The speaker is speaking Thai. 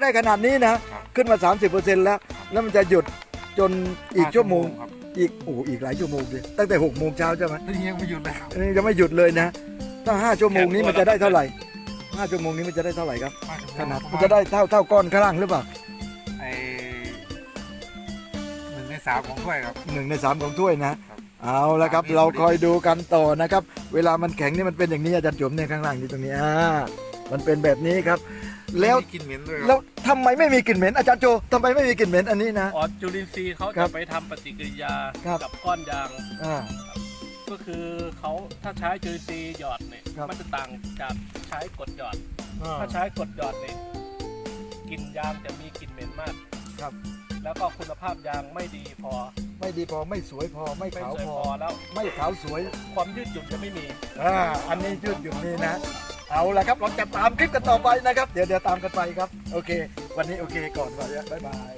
ได้ขนาดนี้นะครับขึ้นมา 30%แล้ว แล้วมันจะหยุดจนอีกชั่วโมงครับอีกโอ้โหอีกหลายชั่วโมงเลยตั้งแต่6โมงเช้าใช่ไหมนี่ยังไม่หยุดเลยครับอันนี้จะไม่หยุดเลยนะถ้า5ชั่วโมงนี้มันจะได้เท่าไหร่5ชั่วโมงนี้มันจะได้เท่าไหร่ครับขนาดมันจะได้เท่าเท่าก้อนข้างล่างหรือเปล่าไอหนึ่งในสามของถ้วยครับหนึ่งในสามของถ้วยนะครับเอาละครับสามนี่เราคอยดูกันต่อนะครับ เวลามันแข็งนี่มันเป็นอย่างนี้อาจารย์จุ๋มเนี่ยข้างล่างนี่ตรงนี้อ่ามันเป็นแบบนี้ครับ แล้ว ไม่มีกลินเหม็นด้วยคแล้รัวบทำไมไม่มีกลิ่นเหม็นอาจารย์โจทำไมไม่มีกลิ่นเหม็นอันนี้นะอ๋อจุลินทรีย์เขาครัจะบไปทำปฏิกิริยาครับ กับก้อนยาง อ่า ก็คือเขาถ้าใช้จุลินทรีย์หยอดเนี่ยครับ มันจะต่างจากใช้กดหยอด อ่า ถ้าใช้กดหยอดเนี่ยกลิ่นยางจะมีกลิ่นเหม็นมากครับ แล้วก็คุณภาพยางไม่ดีพอไม่ดีพอไม่สวยพอไม่ไม่ขาวสวยพพออแล้ว ไม่ขาวสวยความยืดหยุ่นจะไม่มี อ่าอันนี้ยืดหยุ่นนี่นะ เอาละครับเราจะตามคลิปกันต่อไปนะครับ เดี๋ยวเดี๋ยวตามกันไปครับ โอเค วันนี้โอเคก่อนวันนี้บ๊ายบาย